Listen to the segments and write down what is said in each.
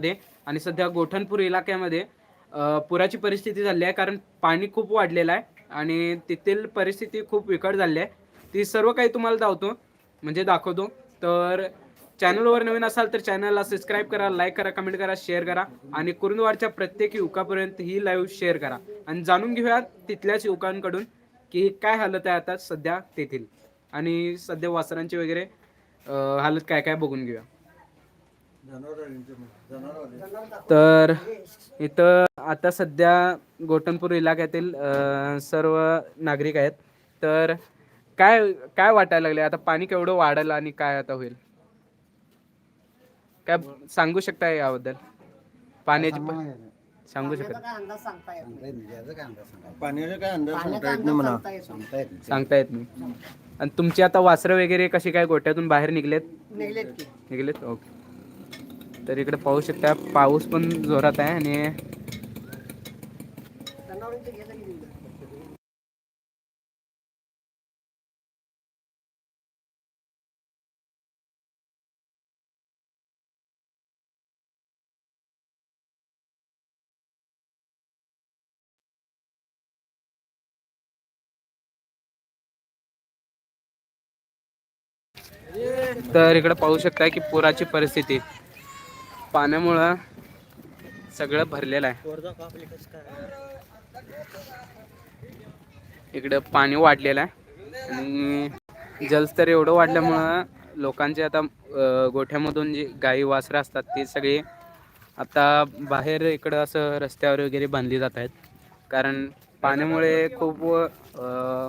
मध्ये आणि सध्या गोठणपूर इलाक्यामध्ये पुराची परिस्थिती झाली आहे कारण पाणी खूप वाढलेलं आहे आणि तेथील परिस्थिती खूप विकट झाली आहे. ती सर्व काही तुम्हाला दावतो म्हणजे दाखवतो. तर चॅनलवर नवीन असाल तर चॅनलला सबस्क्राईब करा लाईक करा कमेंट करा शेअर करा आणि कुरुंदवाडच्या प्रत्येक युवकापर्यंत ही लाईव्ह शेअर करा. आणि जाणून घेऊया तिथल्याच युवकांकडून की काय हालत आहे आता सध्या तेथील. आणि सध्या वासरांची वगैरे हालत काय काय बघून घेऊया. तर इथं आता सध्या गोटनपूर इलाक्यातील सर्व नागरिक आहेत. तर काय काय वाटायला लागले आता पाणी केवढं वाढलं आणि काय आता होईल? काय सांगू शकता याबद्दल? पाण्याची सांगू शकता काय अंदाज सांगता येत नाही. आणि तुमची आता वासरं वगैरे कशी काय गोट्यातून बाहेर निघलेत? निघलेत की. निघलेत? ओके. तर इकडे पाहू शकता पाऊस पण जोरात आहे आणि तर इकडे पाहू शकता की पुराची परिस्थिती. पाण्यामुळं सगळं भरलेलं आहे. इकडं पाणी वाढलेलं आहे. आणि जलस्तर एवढं वाढल्यामुळं लोकांचे आता गोठ्यामधून जी गाई वासरं असतात ते सगळे आता बाहेर इकडं असं रस्त्यावर वगैरे बांधली जात आहेत. कारण पाण्यामुळे खूप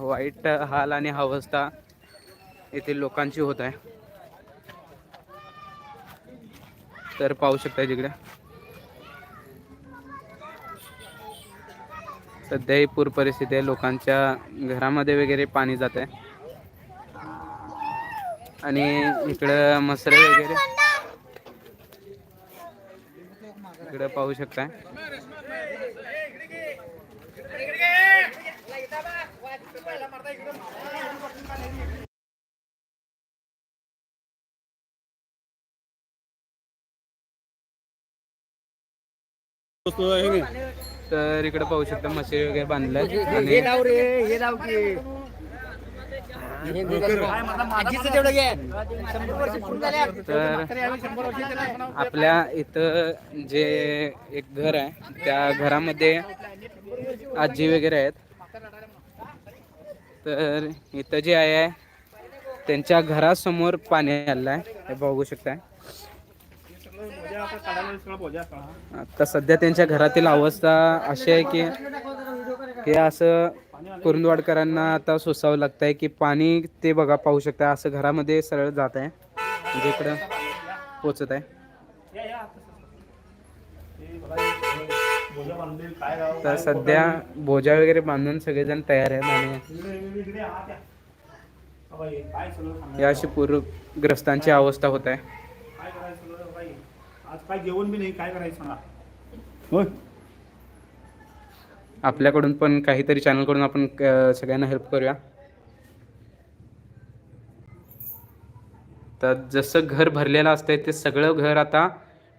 वाईट हाल आणि अवस्था येथील लोकांची होत आहे. तर पाहू शकता तिकडे सध्या ही पूर परिस्थिती आहे. लोकांच्या घरामध्ये वगैरे पाणी जात आहे. आणि इकडं मसरे वगैरे. इकडं पाहू शकता तर इकडे पाहू शकता मशरी वगैरे बांधल्या आणि. तर आपल्या इथं जे एक घर आहे त्या घरामध्ये आजी वगैरे आहेत. तर इथं जे आहे त्यांच्या घरासमोर पाणी आलं आहे. हे बघू शकताय. आता सध्या त्यांच्या घरातील अवस्था अशी आहे की हे असं कुरुंदवाडकरांना आता सोसावं लागतं आहे की पाणी ते बघा पाहू शकता असं घरामध्ये सरळ जात आहे. म्हणजे इकडं पोचत आहे. तर सध्या बोजा वगैरे बांधून सगळेजण तयार आहेत आणि या अशी पूरग्रस्तांची अवस्था होत आहे. आज काय जेवण बी नाही काय करायचं सांगा होय. आपल्याकडून पण काहीतरी चॅनलकडून आपण अं, सगळ्यांना हेल्प करूया. तर जसं घर भरलेलं असतंय ते सगळं घर आता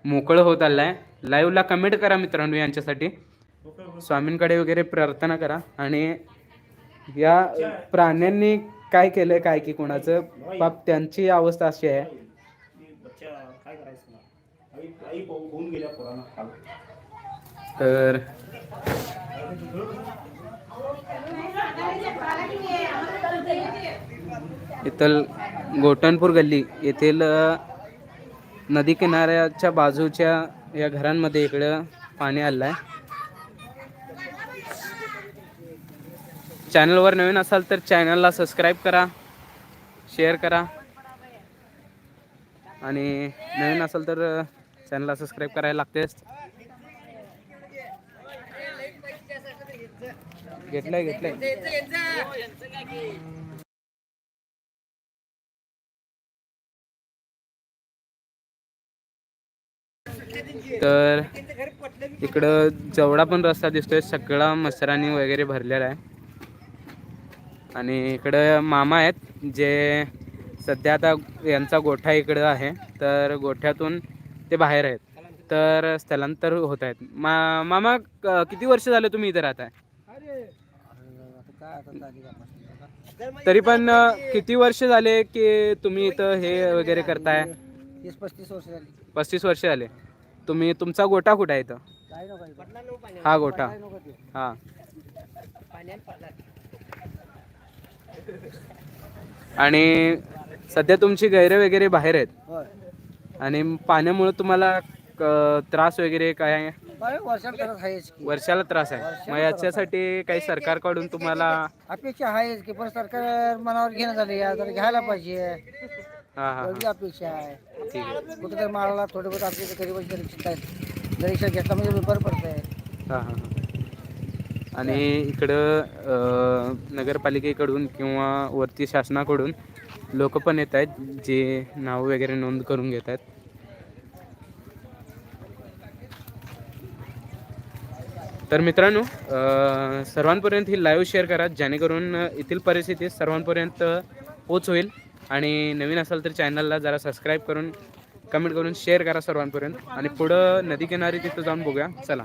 मोकळं होत आलं आहे लाईव्हला कमेंट करा मित्रांनो यांच्यासाठी. स्वामींकडे वगैरे प्रार्थना करा. आणि या प्राण्यांनी काय केलंय काय की कोणाचं? बाप त्यांची अवस्था अशी आहे. बच्चा काय करायचं? तर इथल गोटणपूर गल्ली येथील नदी किनाऱ्याच्या बाजूच्या या घरांमध्ये इकडं पाणी आलं आहे चॅनलवर नवीन असाल तर चॅनलला सबस्क्राईब करा शेअर करा. आणि नवीन असाल तर चॅनलला सबस्क्राईब करायला लागतेच. घेतलंय घेतलंय. तर इकडं जेवढा पण रस्ता दिसतोय सगळा मच्छरांनी वगैरे भरलेला आहे. आणि इकडं मामा आहेत जे सध्या आता यांचा गोठा इकडं आहे. तर गोठ्यातून ते बाहेर आहेत. तर स्थलांतर होत आहेत. मा मामा क- किती वर्ष झाले तुम्ही इथे राहताय? तरी पण अ, किती वर्ष झाले की तुम्ही इथं हे वगैरे करताय? तीस पस्तीस वर्ष झाली. पस्तीस वर्ष झाले तुम्ही तुमचा गोटा कुठं आहे इथं? काय नको आहे? हा गोटा काय नको ते? हा. आणि सध्या तुमची गैरे वगैरे बाहेर आहेत? होय. आणि पाण्यामुळे तुम्हाला क- त्रास वगैरे काय आहेच की. वर्षाला त्रास आहे. मग याच्यासाठी काही सरकारकडून तुम्हाला अपेक्षा आहेच की पण सरकार मनावर घेणं झाले या जरा घ्यायला पाहिजे. हा हा एवढी अपेक्षा आहे. ठीक आहे. कुठेतरी माळाला थोडे बहुत आपले गरीबाचे रिक्षित आहेत. रिक्षा घेतला म्हणजे बरं पडतंय. हा हा हा. आणि इकडं अ, नगरपालिकेकडून किंवा वरती शासनाकडून लोक पण येत आहेत जे नाव वगैरे नोंद करून घेत आहेत. तर मित्रांनो सर्वांपर्यंत ही लाईव्ह शेअर करा जेणेकरून येथील परिस्थिती सर्वांपर्यंत पोच होईल. आणि नवीन असाल तर चॅनलला जरा सबस्क्राईब करून कमेंट करून शेअर करा सर्वांपर्यंत. आणि पुढं नदी किनारी तिथं जाऊन बघूया. चला.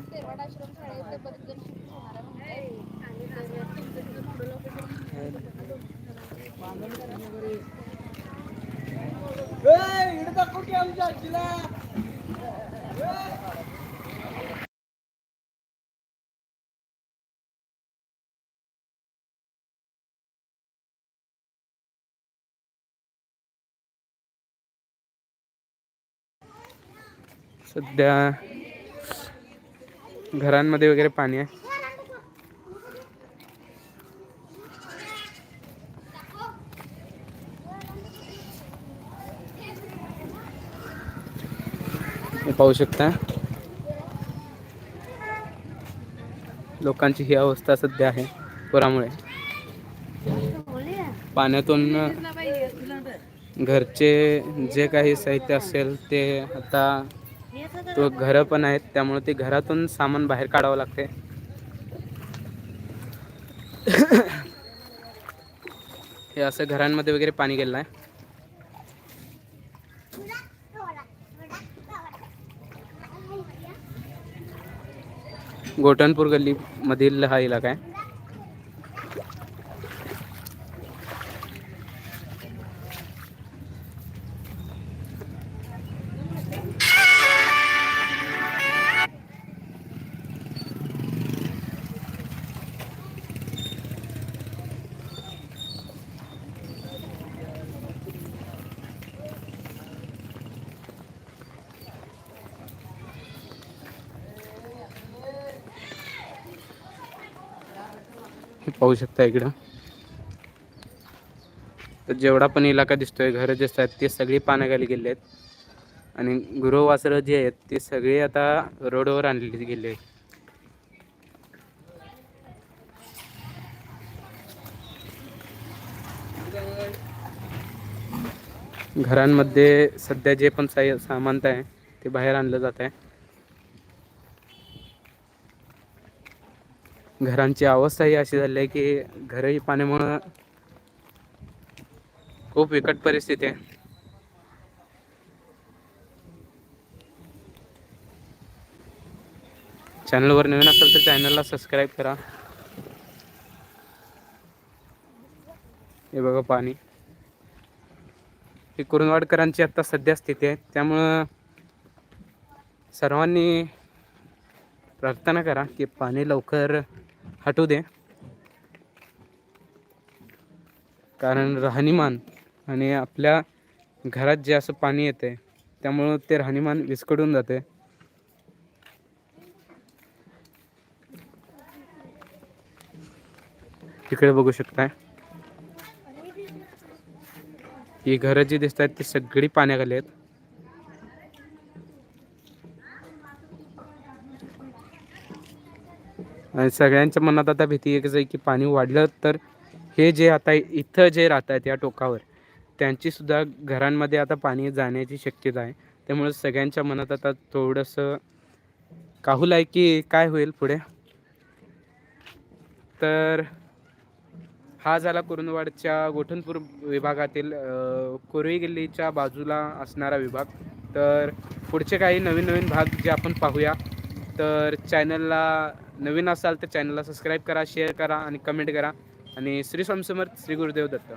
सध्या घरांमध्ये वगैरे पाणी आहे. पाहू शकता. लोकांची ही अवस्था सध्या आहे पुरामुळे. पाण्यातून घरचे जे काही साहित्य असेल ते आता तो घरं पण आहेत त्यामुळे ते घरातून सामान बाहेर काढावं लागते. हे असं घरांमध्ये वगैरे पाणी गेलं आहे. गोटनपूर गल्लीमधील हा इलाका आहे. पाहू शकता इकडं. तर जेवढा पण इलाका दिसतोय घरं दिसत आहेत ते सगळी पाण्याखाली गेले आहेत. आणि गुरुवासरं जे आहेत ते सगळे आता रोडवर आणलेली गेले आहेत. घरांमध्ये सध्या जे पण साय सामान आहे ते बाहेर आणलं जात आहे. घरांची अवस्था ही अशी झाली आहे की घरही पाण्यामुळं खूप विकट परिस्थिती आहे. चॅनलवर नवीन असेल तर चॅनलला सबस्क्राईब करा. हे बघा पाणी. ही कुरुंदवाडकरांची आत्ता सध्या स्थिती आहे. त्यामुळं सर्वांनी प्रार्थना करा की पाणी लवकर हटू दे. कारण राहणीमान आणि आपल्या घरात जे असं पाणी येते त्यामुळं ते राहणीमान विस्कटून जाते. तिकडे बघू शकताय. ही घरं जी दिसत आहेत ती सगळी पाण्याखाली आहेत. सगळ्यांच्या मनात आता भीती एकच आहे की पाणी वाढलं तर हे जे आता इथं जे राहत आहेत या टोकावर त्यांचीसुद्धा घरांमध्ये आता पाणी जाण्याची शक्यता आहे. त्यामुळे सगळ्यांच्या मनात आता थोडंसं काहूल आहे की काय होईल पुढे? तर हा झाला कुरुंदवाडच्या गोठणपूर विभागातील अ, गल्लीच्या बाजूला असणारा विभाग. तर पुढचे काही नवीन नवीन भाग जे आपण पाहूया तर चॅनलला नवीन असाल तर चॅनलला सबस्क्राईब करा शेअर करा आणि कमेंट करा. आणि श्री स्वामी समर्थ श्री गुरुदेव दत्त.